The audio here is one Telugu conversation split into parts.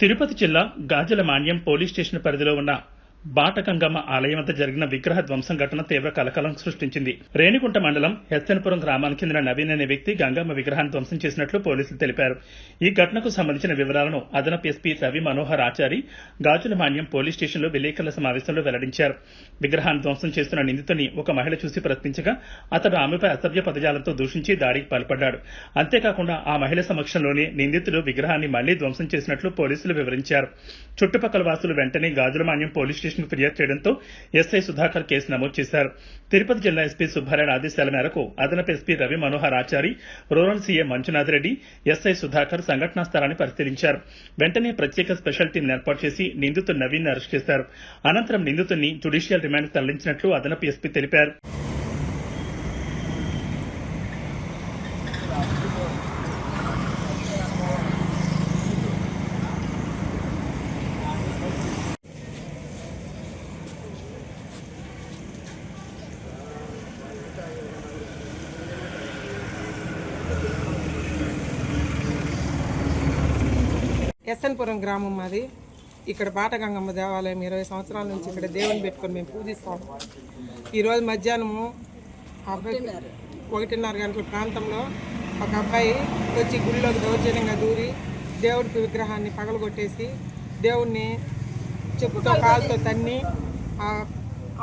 తిరుపతి జిల్లా గాజల మాన్యం పోలీస్ స్టేషన్ పరిధిలో ఉన్న బాటగంగమ్మ ఆలయం వద్ద జరిగిన విగ్రహ ధ్వంసం ఘటన తీవ్ర కలకలం సృష్టించింది. రేణిగుంట మండలం ఎత్తనపురం గ్రామానికి చెందిన నవీన్ అనే వ్యక్తి గంగమ్మ విగ్రహాన్ని ధ్వంసం చేసినట్లు పోలీసులు తెలిపారు. ఈ ఘటనకు సంబంధించిన వివరాలను అదనపు ఎస్పీ రవి మనోహర్ ఆచారి గాజుల మాన్యం పోలీస్ స్టేషన్లో విలేకరుల సమావేశంలో వెల్లడించారు. విగ్రహాన్ని ధ్వంసం చేస్తున్న నిందితుని ఒక మహిళ చూసి ప్రశ్నించగా అతడు ఆమెపై అసభ్య పదజాలంతో దూషించి దాడికి పాల్పడ్డాడు. అంతేకాకుండా ఆ మహిళ సమక్షంలోనే నిందితుడు విగ్రహాన్ని మళ్ళీ ధ్వంసం చేసినట్లు పోలీసులు వివరించారు. చుట్టుపక్కల వాసులు వెంటనే గాజులమాన్యం పోలీస్ స్టేషన్ ఫిర్యాదు చేయడంతో ఎస్ఐ సుధాకర్ కేసు నమోదు చేశారు. తిరుపతి జిల్లా ఎస్పీ సుబ్బారాయణ ఆదేశాల మేరకు అదనపు SP Ravi Manohar Achari rural CA Manjunath Reddy SI Sudhakar సంఘటనా స్థలాన్ని పరిశీలించారు. వెంటనే ప్రత్యేక స్పెషల్ టీం ఏర్పాటు చేసి నిందితుడు నవీన్ అరెస్ట్ చేశారు. అనంతరం నిందితుడిని జ్యుడిషియల్ రిమాండ్ తరలించినట్లు అదనపు ఎస్పీ తెలిపారు. ఎస్ఎన్పురం గ్రామం మాది. ఇక్కడ బాటగంగమ్మ దేవాలయం ఇరవై సంవత్సరాల నుంచి ఇక్కడ దేవుని పెట్టుకొని మేము పూజిస్తాం. ఈరోజు మధ్యాహ్నము ఆ అబ్బాయి ఒకటిన్నర గంటల ప్రాంతంలో ఒక అబ్బాయి వచ్చి గుడిలోకి దౌర్జన్యంగా దూరి దేవుడికి విగ్రహాన్ని పగలగొట్టేసి దేవుణ్ణి చెప్పుతో కాలుతో తన్ని ఆ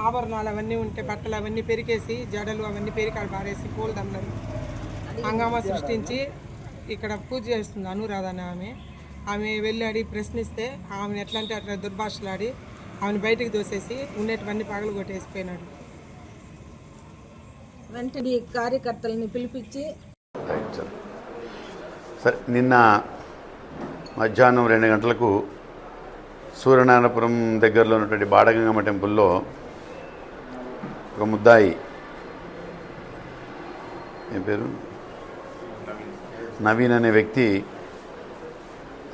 ఆభరణాలు అవన్నీ ఉంటే బట్టలు అవన్నీ పెరికేసి జడలు అవన్నీ పెరికాడు పారేసి పూలు దండలు హంగామా సృష్టించి ఇక్కడ పూజ చేస్తుంది అనురాధ ఆమె. ఆమె వెళ్ళి అడిగి ప్రశ్నిస్తే ఆమెను ఎట్లా అంటే అట్లా దుర్భాషలాడి ఆమెను బయటికి దోసేసి ఉండేటివన్నీ పగలు కొట్టేసిపోయినాడు. వెంటనే కార్యకర్తలని పిలిపించి సరే నిన్న మధ్యాహ్నం రెండు గంటలకు సూర్యనారాయణపురం దగ్గరలో ఉన్నటువంటి బాడగంగమ్మ టెంపుల్లో ఒక ముద్దాయి. ఏం పేరు? నవీన్ అనే వ్యక్తి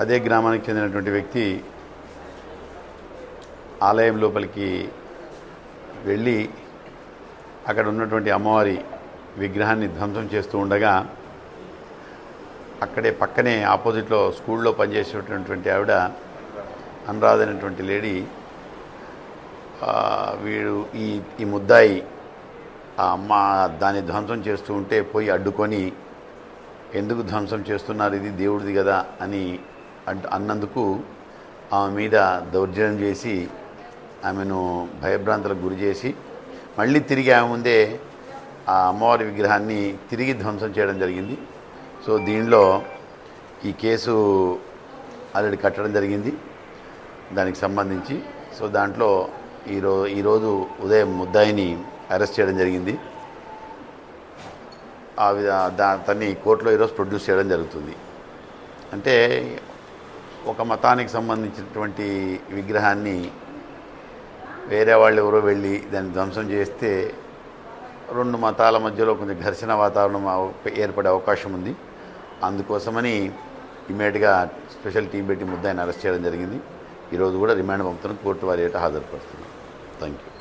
అదే గ్రామానికి చెందినటువంటి వ్యక్తి ఆలయం లోపలికి వెళ్ళి అక్కడ ఉన్నటువంటి అమ్మవారి విగ్రహాన్ని ధ్వంసం చేస్తూ ఉండగా అక్కడే పక్కనే ఆపోజిట్లో స్కూల్లో పనిచేసేటటువంటి ఆవిడ అనురాధ అనేటువంటి లేడీ వీడు ఈ ఈ ముద్దాయి ఆ అమ్మ దాన్ని ధ్వంసం చేస్తూ ఉంటే పోయి అడ్డుకొని ఎందుకు ధ్వంసం చేస్తున్నారు? ఇది దేవుడిది కదా అని అడ్- అన్నందుకు ఆమె మీద దౌర్జన్యం చేసి ఆమెను భయభ్రాంతులకు గురి చేసి మళ్ళీ తిరిగి ఆమె ముందే ఆ అమ్మవారి విగ్రహాన్ని తిరిగి ధ్వంసం చేయడం జరిగింది. సో దీనిలో ఈ కేసు ఆల్రెడీ కట్టడం జరిగింది. దానికి సంబంధించి సో దాంట్లో ఈరో ఈరోజు ఉదయం ముద్దాయిని అరెస్ట్ చేయడం జరిగింది. ఆ విధ దా తన్ని కోర్టులో ఈరోజు ప్రొడ్యూస్ చేయడం జరుగుతుంది. అంటే ఒక మతానికి సంబంధించినటువంటి విగ్రహాన్ని వేరే వాళ్ళు ఎవరో వెళ్ళి దాన్ని ధ్వంసం చేస్తే రెండు మతాల మధ్యలో కొంచెం ఘర్షణ వాతావరణం ఏర్పడే అవకాశం ఉంది. అందుకోసమని ఇమీడియట్గా స్పెషల్ టీం పెట్టి ముద్దాయిని అరెస్ట్ చేయడం జరిగింది. ఈరోజు కూడా రిమాండ్ పంపుతున్న కోర్టు వారి ఏట హాజరుపరుస్తున్నాం. Thank you